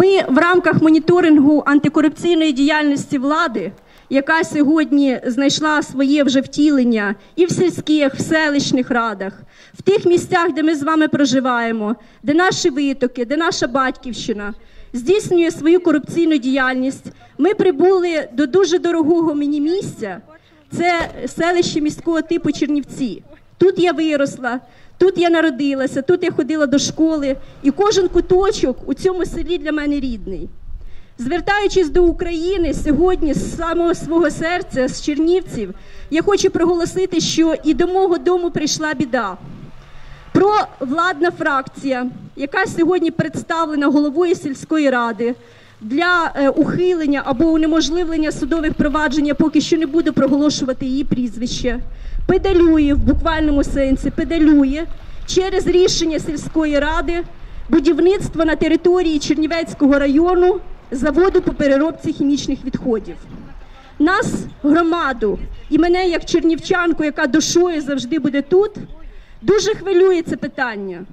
Ми в рамках моніторингу антикорупційної діяльності влади, яка сьогодні знайшла своє вже втілення і в сільських, в селищних радах, в тих місцях, де ми з вами проживаємо, де наші витоки, де наша батьківщина здійснює свою корупційну діяльність. Ми прибули до дуже дорогого мені місця. Це селище міського типу Чернівці. Тут я виросла, тут я народилася, тут я ходила до школи, і кожен куточок у цьому селі для мене рідний. Звертаючись до України сьогодні з самого свого серця, з Чернівців, я хочу проголосити, що і до мого дому прийшла біда. Провладна фракція, яка сьогодні представлена головою сільської ради для е, ухилення або унеможливлення судових проваджень, я поки що не буду проголошувати її прізвище, педалює в буквальному сенсі, педалює через рішення сільської ради будівництво на території Чернівецького району заводу по переробці хімічних відходів. Нас, громаду, і мене як чернівчанку, яка душою завжди буде тут, дуже хвилює це питання.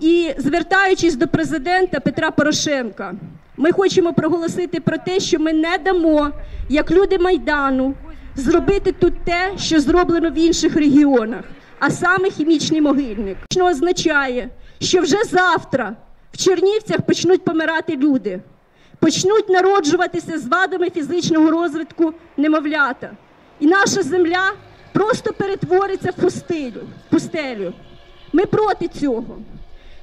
І звертаючись до президента Петра Порошенка, ми хочемо проголосити про те, що ми не дамо, як люди майдану, зробити тут те, що зроблено в інших регіонах, а саме хімічний могильник. Що означає, що вже завтра в Чернівцях почнуть помирати люди, почнуть народжуватися з вадами фізичного розвитку немовлята, і наша земля просто перетвориться в пустелю. Ми проти цього.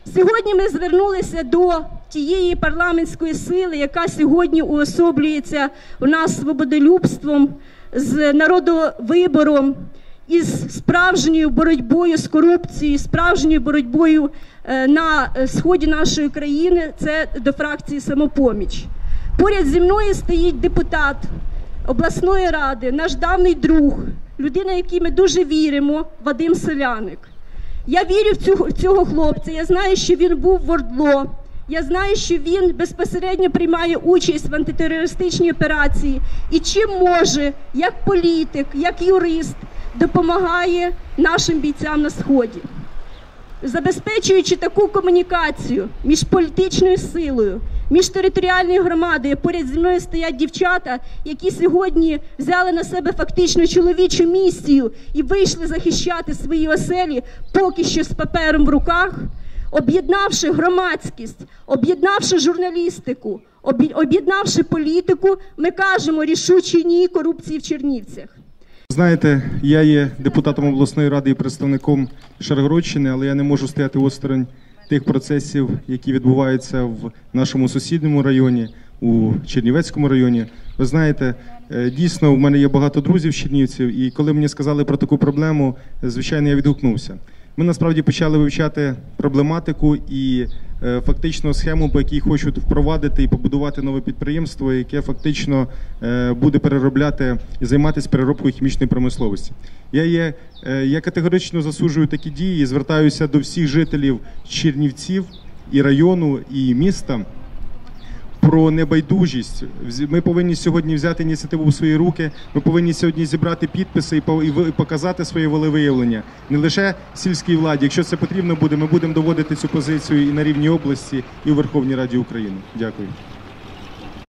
Сьогодні ми звернулися до тієї парламентської сили, яка сьогодні уособлюється у нас свободолюбством, з народовибором, із справжньою боротьбою з корупцією, справжньою боротьбою е, на е, сході нашої країни. Це до фракції самопоміч. Поряд зі мною стоїть депутат обласної ради, наш давній друг, людина, якій ми дуже віримо, Вадим Соляник. Я вірю в цього, цього хлопця. Я знаю, що він був в Ордло. Я знаю, що він безпосередньо приймає участь в антитерористичній операції і чим може, як політик, як юрист, допомагає нашим бійцям на сході. Забезпечуючи таку комунікацію між політичною силою, між територіальною громадою, поряд зі мною стоять дівчата, які сьогодні взяли на себе фактично чоловічу місію і вийшли захищати свої оселі поки що з папером в руках, об'єднавши громадськість, об'єднавши журналістику, об'єднавши політику, ми кажемо рішучі ні корупції в Чернівцях. Знаєте, я є депутатом обласної ради і представником Шаргородщини, але я не можу стояти осторонь тих процесів, які відбуваються в нашому сусідньому районі, у Чернівецькому районі. Ви знаєте, е, дійсно, в мене є багато друзів Чернівців, і коли мені сказали про таку проблему, звичайно, я відгукнувся. Ми насправді почали вивчати проблематику і фактично схему, по якій хочуть впровадити і побудувати нове підприємство, яке фактично е, буде переробляти і займатися переробкою хімічної промисловості. Я є е, я категорично засуджую такі дії і звертаюся до всіх жителів Чернівців і району і міста про небайдужість. Ми повинні сьогодні взяти ініціативу в свої руки. Ми повинні сьогодні зібрати підписи і показати своє волевиявлення не лише сільській владі. Якщо це потрібно буде, ми будемо доводити цю позицію і на рівні області, і у Верховній Раді України. Дякую.